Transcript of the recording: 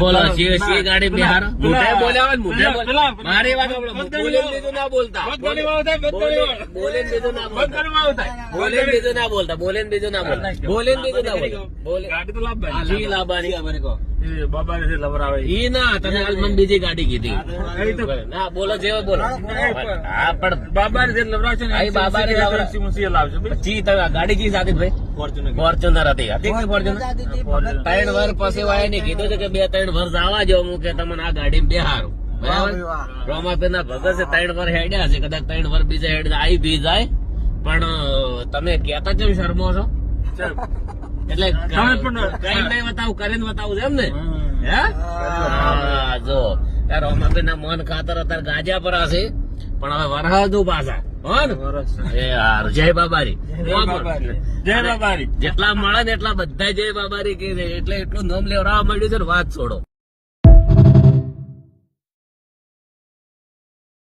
બોલો શી શી ગાડી બિહાર? મોઢે બોલ્યા મોઢે મારી વાત બોલે બોલીને બીજું ના બોલતા. બોલે બીજું ના બોલતા. બોલે બીજું ના બોલતા બોલે બીજું ના બોલતા. બોલે બીજું ના બોલતા. બોલે ગાડી તો લાવવાની. શી લાવવાની એ બાબાને જે લવરાવે ઈ ના તમે હાલ મને બીજી ગાડી કીધી. ના બોલો જેવો બોલો. હા પણ બાબાને જે લવરાવશે ને હા, એ બાબાને એ લવરા- સિંહ સિંહ લાવશે જી તમે ગાડી જી સાથી ભાઈ? ફોર્ચ્યુનર હતી. હતી કે ફોર્ચ્યુનર. ત્રણ વર પછી વાય ને કીધું છે કે બે ત્રણ વર્ષ આવવા જો હું કે તમને આ ગાડી બે હારું બરાબર રોમાબેન ના ભગત છે ત્રણ વર હેડ્યા છે. કદાચ ત્રણ વર બીજા હેડ આવી બી જાય. પણ તમે કેતા કેમ શરમો છો? ચાલ. એટલે કઈ નહીં બતાવું કરીને બતાવું છે એમ ને? હે. જો. તાર રોમાબેન ના મન ખાતર અત્યારે ગાજા પર હશે પણ હવે વરહાદું પાછા. જય બાબારી. જય બાબારી. જેટલા મળે ને એટલા બધા જય બાબારી કે એટલે એટલું નામ લેવડાવવા મળ્યું છે ને વાત છોડો.